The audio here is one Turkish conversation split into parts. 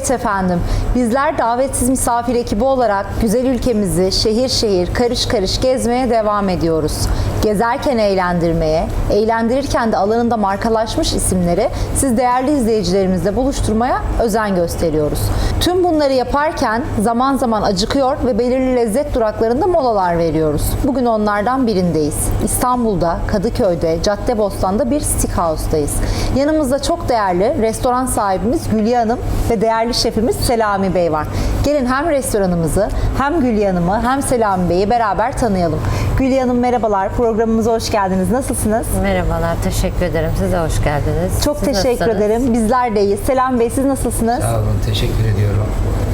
Evet efendim, bizler davetsiz misafir ekibi olarak güzel ülkemizi şehir şehir, karış karış gezmeye devam ediyoruz. Gezerken eğlendirmeye, eğlendirirken de alanında markalaşmış isimleri siz değerli izleyicilerimizle buluşturmaya özen gösteriyoruz. Tüm bunları yaparken zaman zaman acıkıyor ve belirli lezzet duraklarında molalar veriyoruz. Bugün onlardan birindeyiz. İstanbul'da, Kadıköy'de, Caddebostan'da bir steakhouse'dayız. Yanımızda çok değerli restoran sahibimiz Hülya Hanım ve değerli şefimiz Selami Bey var. Gelin hem restoranımızı hem Gülya Hanım'ı hem Selami Bey'i beraber tanıyalım. Gülya Hanım merhabalar, programımıza hoş geldiniz. Nasılsınız? Merhabalar, teşekkür ederim. Siz de hoş geldiniz. Çok Siz teşekkür nasılsınız? ederim. Bizler de iyiyiz. Selami Bey siz nasılsınız? Sağ olun, teşekkür ediyorum.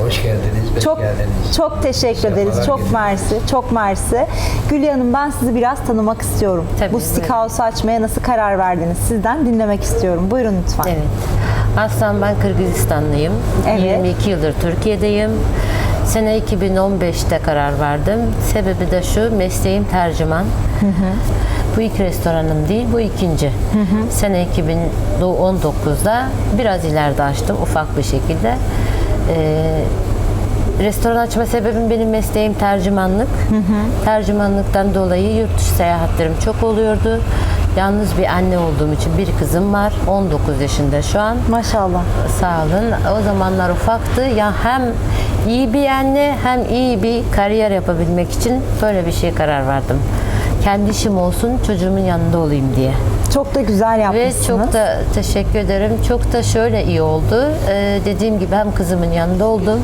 Hoş geldiniz, Çok geldiniz. çok teşekkür ederiz. Sefalar Çok getirdiniz. mersi. Çok mersi. Gülya Hanım ben sizi biraz tanımak istiyorum. Tabii, Bu buyurun. steakhouse açmaya nasıl karar verdiniz? Sizden dinlemek istiyorum. Buyurun lütfen. Evet. Aslan ben Kırgızistanlıyım. Evet. 22 yıldır Türkiye'deyim. Sene 2015'te karar verdim. Sebebi de şu, mesleğim tercüman. Bu ilk restoranım değil, bu ikinci. Sene 2019'da biraz ileride açtım ufak bir şekilde. Ee, restoran açma sebebim benim mesleğim tercümanlık. Tercümanlıktan dolayı yurt dışı seyahatlerim çok oluyordu. Yalnız bir anne olduğum için bir kızım var. 19 yaşında şu an. Maşallah. Sağ olun. O zamanlar ufaktı. Ya hem iyi bir anne hem iyi bir kariyer yapabilmek için böyle bir şeye karar verdim. Kendi işim olsun, çocuğumun yanında olayım diye. Çok da güzel Ve yapmışsınız. çok da teşekkür ederim. Çok da şöyle iyi oldu. Ee, dediğim gibi hem kızımın yanında oldum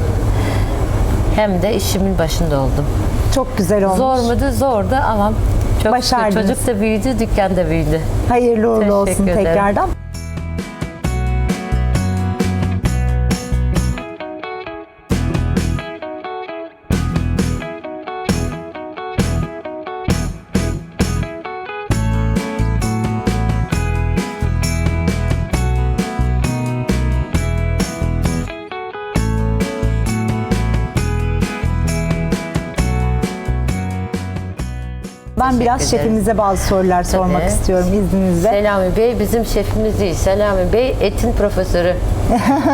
hem de işimin başında oldum. Çok güzel olmuş. Zor muydu? Zordu ama çok şükür Başardınız. çocuk da büyüdü, dükkan da büyüdü. Hayırlı uğurlu olsun Teşekkür ederim. tekrardan. Ben biraz ederim. şefimize bazı sorular sormak Tabii. istiyorum izninizle. Selami Bey bizim şefimiz değil. Selami Bey etin profesörü.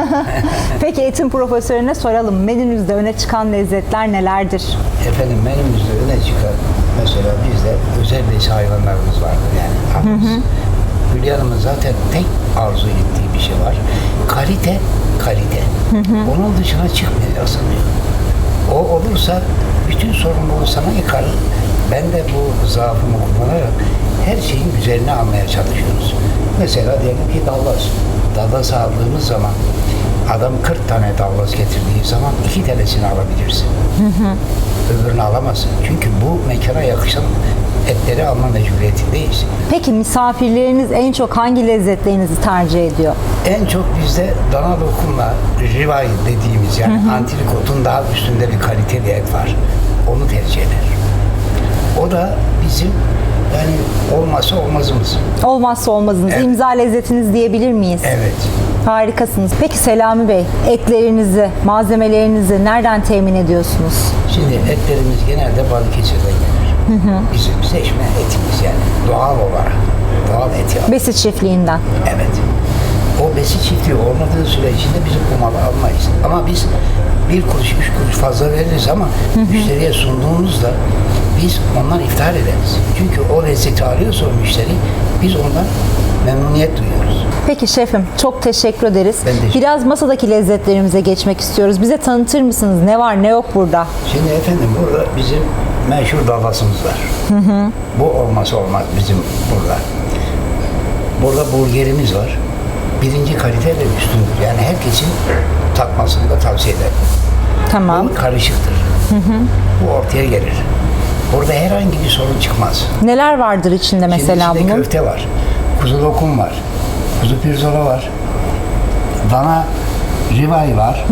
Peki etin profesörüne soralım. Menünüzde öne çıkan lezzetler nelerdir? Efendim menümüzde öne çıkan mesela bizde özel besi hayvanlarımız vardır yani. Atımız. Hülya Hanım'ın zaten tek arzu ettiği bir şey var. Kalite, kalite. Onun dışına çıkmayacaksın diyor. O olursa bütün sorumluluğu sana yıkar. Ben de bu zaafımı kullanarak her şeyin güzelini almaya çalışıyoruz. Mesela diyelim ki dallas. Dallas aldığımız zaman adam 40 tane dallas getirdiği zaman iki tanesini alabilirsin. Öbürünü alamazsın. Çünkü bu mekana yakışan etleri alma mecburiyetindeyiz. Peki misafirleriniz en çok hangi lezzetlerinizi tercih ediyor? En çok bizde dana lokumla ribeye dediğimiz yani antrikotun daha üstünde bir kaliteli et var. Onu tercih eder. O da bizim yani olmazsa olmazımız. Olmazsa olmazınız. Evet. imza lezzetiniz diyebilir miyiz? Evet. Harikasınız. Peki Selami Bey, etlerinizi, malzemelerinizi nereden temin ediyorsunuz? Şimdi etlerimiz genelde Balıkesir'den gelir. Bizim seçme etimiz yani doğal olarak. Doğal et yani. Besit çiftliğinden. Evet. O besi çiftliği olmadığı süre içinde biz bu malı almayız. Ama biz bir kuruş, üç kuruş fazla veririz ama müşteriye sunduğumuzda biz ondan iftihar ederiz. Çünkü o lezzeti arıyorsa o müşteri, biz ondan memnuniyet duyuyoruz. Peki şefim, çok teşekkür ederiz. Ben teşekkür Biraz masadaki lezzetlerimize geçmek istiyoruz. Bize tanıtır mısınız? Ne var ne yok burada? Şimdi efendim burada bizim meşhur davasımız var. Bu olmazsa olmaz bizim burada. Burada burgerimiz var. Birinci kalite ve üstündür. Yani herkesin tatmasını da tavsiye ederim. Tamam. Bu karışıktır. Bu ortaya gelir. Burada herhangi bir sorun çıkmaz. Neler vardır içinde mesela Şimdi içinde bunun? köfte var. Kuzu lokum var. Kuzu pirzola var. Dana rivay var.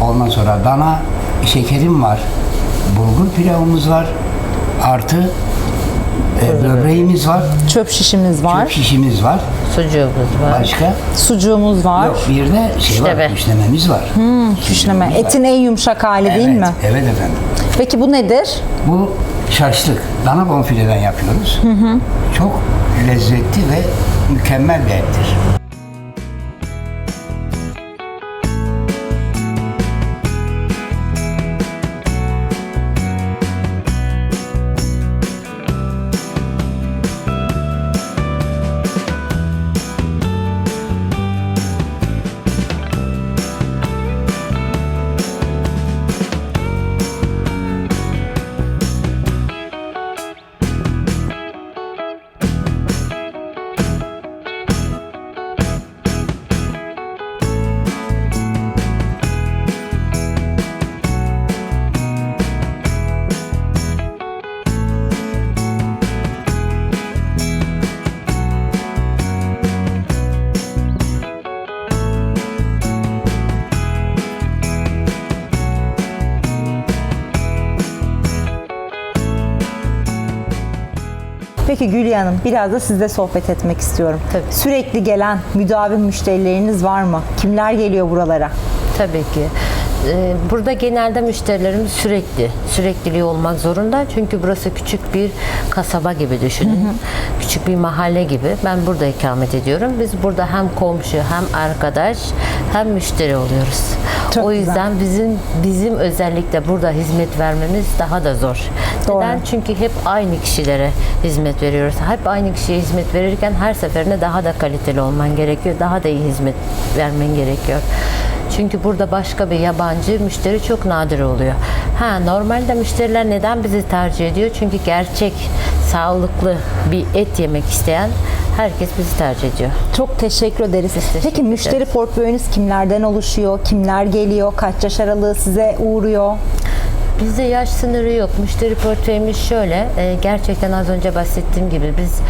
Ondan sonra dana şekerim var. Bulgur pilavımız var. Artı e, böbreğimiz var. Çöp şişimiz var. Çöp şişimiz var. Sucuğumuz var. Başka? Sucuğumuz var. Yok bir de şey Küşleme. var. Küşlememiz var. Küşleme. Sucuğumuz var. Etin en yumuşak hali değil mi? Evet efendim. Peki bu nedir? Bu şaşlık. Dana bonfileden yapıyoruz. Çok lezzetli ve mükemmel bir ettir. Peki Gülya Hanım biraz da sizle sohbet etmek istiyorum. Tabii. Sürekli gelen müdavim müşterileriniz var mı? Kimler geliyor buralara? Tabii ki. Ee, Burada genelde müşterilerimiz sürekli, sürekliliği olmak zorunda. Çünkü burası küçük bir kasaba gibi düşünün. Küçük bir mahalle gibi. Ben burada ikamet ediyorum. Biz burada hem komşu, hem arkadaş, hem müşteri oluyoruz. Çok o güzel. yüzden bizim bizim özellikle burada hizmet vermemiz daha da zor. Doğru. Neden? Çünkü hep aynı kişilere hizmet veriyoruz. Hep aynı kişiye hizmet verirken her seferinde daha da kaliteli olman gerekiyor. Daha da iyi hizmet vermen gerekiyor. Çünkü burada başka bir yabancı müşteri çok nadir oluyor. Ha normalde müşteriler neden bizi tercih ediyor? Çünkü gerçek sağlıklı bir et yemek isteyen herkes bizi tercih ediyor. Çok teşekkür ederiz. teşekkür Peki müşteri ederiz. portföyünüz kimlerden oluşuyor? Kimler geliyor? Kaç yaş aralığı size uğruyor? Bizde yaş sınırı yok. Müşteri portföyümüz şöyle. e, gerçekten az önce bahsettiğim gibi biz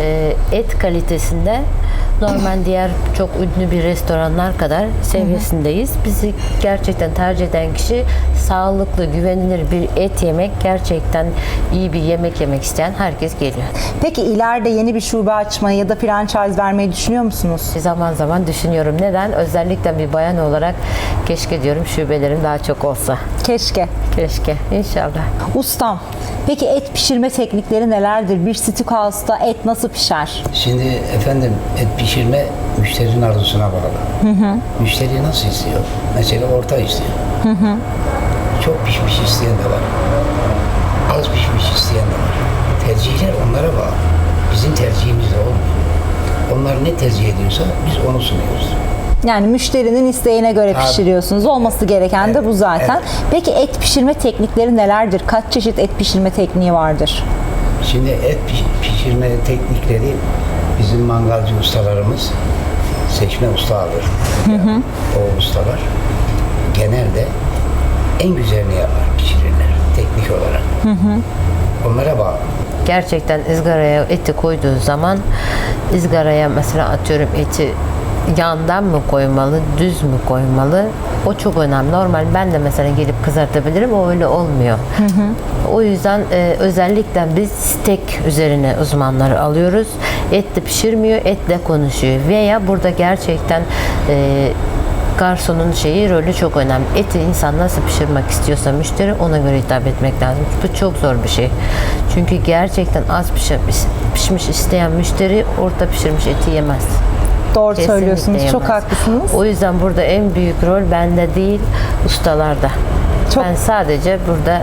e, et kalitesinde normal diğer çok ünlü bir restoranlar kadar seviyesindeyiz. Bizi gerçekten tercih eden kişi sağlıklı, güvenilir bir et yemek, gerçekten iyi bir yemek yemek isteyen herkes geliyor. Peki ileride yeni bir şube açmayı ya da franchise vermeyi düşünüyor musunuz? Zaman zaman düşünüyorum. Neden? Özellikle bir bayan olarak keşke diyorum şubelerim daha çok olsa. Keşke. Keşke. İnşallah. Ustam, peki et pişirme teknikleri nelerdir? Bir steakhouse'da et nasıl pişer? Şimdi efendim et pişirme müşterinin arzusuna bağlı. Müşteri nasıl istiyor? Mesela orta istiyor. Çok pişmiş isteyen de var. Az pişmiş isteyen de var. Tercihler onlara bağlı. Bizim tercihimizle olmuyor. Onlar ne tercih ediyorsa biz onu sunuyoruz. Yani müşterinin isteğine göre Tabii. pişiriyorsunuz. Olması gereken de bu zaten. evet. Peki et pişirme teknikleri nelerdir? Kaç çeşit et pişirme tekniği vardır? Şimdi et piş- pişirme teknikleri bizim mangalcı ustalarımız seçme usta alır. O ustalar genelde en güzelini yapar, pişirirler teknik olarak. Onlara bağlı. gerçekten ızgaraya eti koyduğu zaman ızgaraya mesela atıyorum eti yandan mı koymalı, düz mü koymalı? O çok önemli. Normal ben de mesela gelip kızartabilirim. O öyle olmuyor. O yüzden e, özellikle biz steak üzerine uzmanları alıyoruz. Etle pişirmiyor, etle konuşuyor. Veya burada gerçekten e, garsonun şeyi rolü çok önemli. Eti insan nasıl pişirmek istiyorsa müşteri ona göre hitap etmek lazım. Bu çok zor bir şey. Çünkü gerçekten az pişmiş, pişmiş isteyen müşteri orta pişirmiş eti yemez. Doğru Kesinlikle söylüyorsunuz. Çok yemez. haklısınız. O yüzden burada en büyük rol bende değil, ustalarda. Çok- Ben sadece burada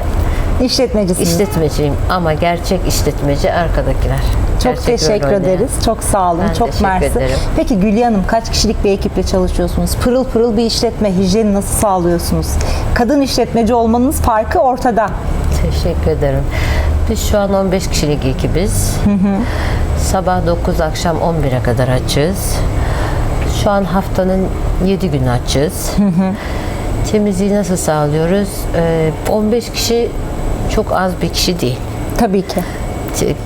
İşletmecisiniz. işletmeciyim ama gerçek işletmeci arkadakiler. Çok Gerçek teşekkür ederiz. Çok sağ olun. Ben çok mersi. ederim. Peki Gülya Hanım kaç kişilik bir ekiple çalışıyorsunuz? Pırıl pırıl bir işletme, hijyeni nasıl sağlıyorsunuz? Kadın işletmeci olmanız farkı ortada. Teşekkür ederim. Biz şu an 15 kişilik ekibiz. Sabah 9, akşam 11'e kadar açız. Şu an haftanın 7 günü açız. Temizliği nasıl sağlıyoruz? Ee, 15 kişi çok az bir kişi değil. Tabii ki.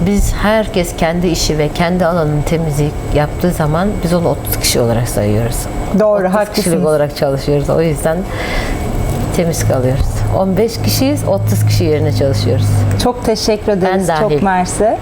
Biz herkes kendi işi ve kendi alanının temizlik yaptığı zaman biz onu 30 kişi olarak sayıyoruz. Doğru, 30 kişilik haklısınız. olarak çalışıyoruz. O yüzden temiz kalıyoruz. 15 kişiyiz, 30 kişi yerine çalışıyoruz. Çok teşekkür ederiz. dahil. Çok mersi.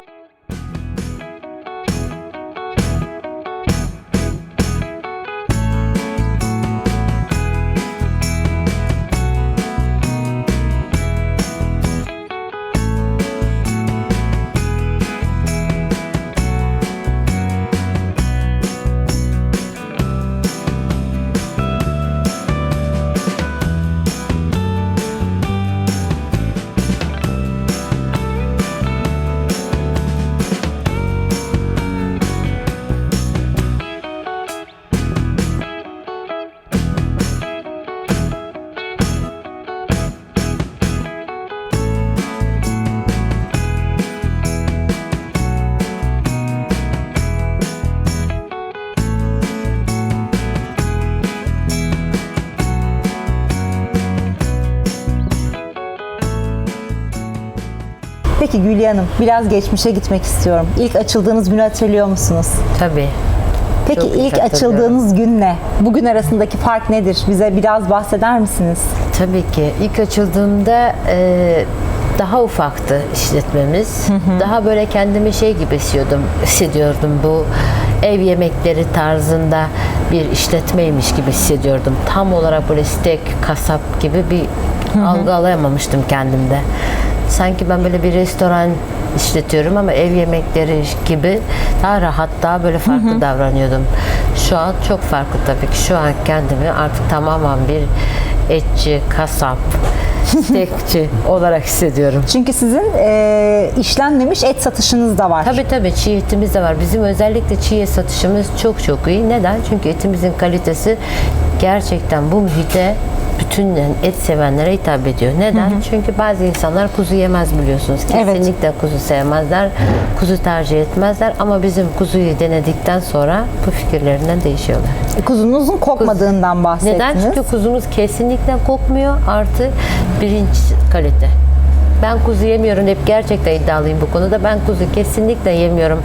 Peki Gülya Hanım biraz geçmişe gitmek istiyorum. İlk açıldığınız günü hatırlıyor musunuz? Tabii. Peki Çok ilk açıldığınız gün ne? Bugün arasındaki fark nedir? Bize biraz bahseder misiniz? Tabii ki. İlk açıldığımda e, daha ufaktı işletmemiz. Daha böyle kendimi şey gibi hissediyordum, hissediyordum bu ev yemekleri tarzında bir işletmeymiş gibi hissediyordum. Tam olarak böyle steak, kasap gibi bir algılayamamıştım kendimde. Sanki ben böyle bir restoran işletiyorum ama ev yemekleri gibi daha rahat, daha böyle farklı davranıyordum. Şu an çok farklı tabii ki. Şu an kendimi artık tamamen bir etçi, kasap, steakçi olarak hissediyorum. Çünkü sizin e, işlenmemiş et satışınız da var. Tabii tabii çiğ etimiz de var. Bizim özellikle çiğ et satışımız çok çok iyi. Neden? Çünkü etimizin kalitesi gerçekten bu mühite bütün et sevenlere hitap ediyor. Neden? Çünkü bazı insanlar kuzu yemez biliyorsunuz. Evet. Kesinlikle kuzu sevmezler. Kuzu tercih etmezler ama bizim kuzuyu denedikten sonra bu fikirlerinden değişiyorlar. E, Kuzunuzun kokmadığından bahsettiniz. Neden? Çünkü kuzumuz kesinlikle kokmuyor. Artı birinci kalite. Ben kuzu yemiyorum hep gerçekten iddialıyım bu konuda. Ben kuzu kesinlikle yemiyorum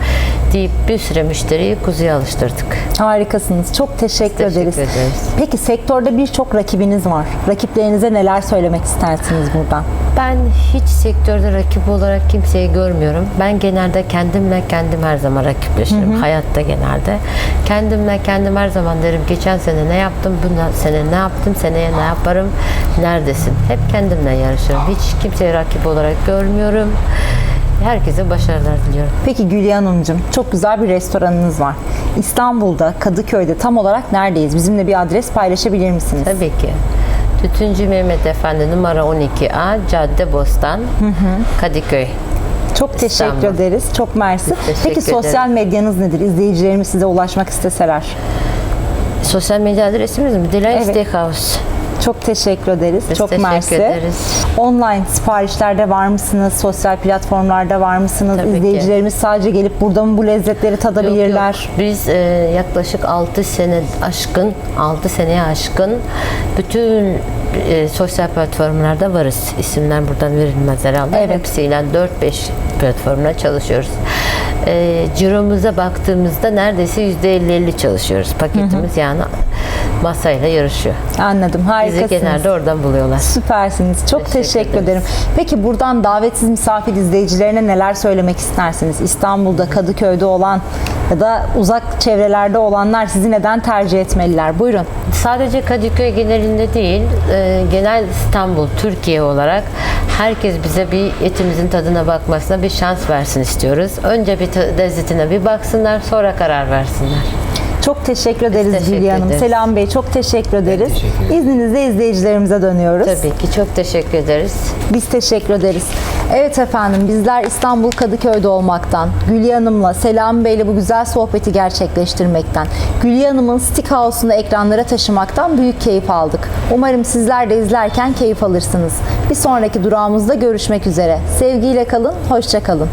deyip bir süre müşteriyi kuzuya alıştırdık. Harikasınız. Çok teşekkür, Teşekkür ederiz. ederiz. Peki sektörde birçok rakibiniz var. Rakiplerinize neler söylemek istersiniz buradan? Ben hiç sektörde rakip olarak kimseyi görmüyorum. Ben genelde kendimle kendim her zaman rakipleşirim. Hayatta genelde. Kendimle kendim her zaman derim geçen sene ne yaptım, bu sene ne yaptım, seneye ne yaparım, neredesin? Hep kendimle yarışıyorum. Hiç kimseyi rakip olarak görmüyorum. Herkese başarılar diliyorum. Peki Gülya Hanımcığım, çok güzel bir restoranınız var. İstanbul'da, Kadıköy'de tam olarak neredeyiz? Bizimle bir adres paylaşabilir misiniz? Tabii ki. Tütüncü Mehmet Efendi numara 12A Cadde Bostan Kadıköy. Çok teşekkür İstanbul. ederiz. Çok mersi. Peki sosyal medyanız nedir? İzleyicilerimiz size ulaşmak isteseler. Sosyal medya adresimiz mi? Dilay Evet. Steakhouse. Çok teşekkür ederiz. Biz Çok teşekkür mersi. ederiz. Online siparişlerde var mısınız? Sosyal platformlarda var mısınız? Tabii ki. İzleyicilerimiz sadece gelip burada mı bu lezzetleri tadabilirler? Yok, yok. Biz e, yaklaşık 6 sene aşkın, 6 seneye aşkın bütün e, sosyal platformlarda varız. İsimler buradan verilmez herhalde. Evet. Hepsiyle 4-5 platformla çalışıyoruz. E, ciromuza baktığımızda neredeyse %50-50 çalışıyoruz. Paketimiz yani masayla yarışıyor. Anladım. Bizi Harikasınız. genelde oradan buluyorlar. Süpersiniz. Çok teşekkür, Teşekkür ederim. Peki buradan davetsiz misafir izleyicilerine neler söylemek istersiniz? İstanbul'da, Kadıköy'de olan ya da uzak çevrelerde olanlar sizi neden tercih etmeliler? Buyurun. Sadece Kadıköy genelinde değil, e, genel İstanbul, Türkiye olarak herkes bize bir etimizin tadına bakmasına bir şans versin istiyoruz. Önce bir lezzetine bir baksınlar, sonra karar versinler. Çok teşekkür ederiz teşekkür Gülya Hanım. ederiz. Selam Bey çok teşekkür ederiz. teşekkür. İzninizle izleyicilerimize dönüyoruz. Tabii ki çok teşekkür ederiz. Biz teşekkür ederiz. Evet efendim bizler İstanbul Kadıköy'de olmaktan, Gülya Hanım'la Selam Bey'le bu güzel sohbeti gerçekleştirmekten, Gülya Hanım'ın Stick House'unu ekranlara taşımaktan büyük keyif aldık. Umarım sizler de izlerken keyif alırsınız. Bir sonraki durağımızda görüşmek üzere. Sevgiyle kalın, hoşça kalın.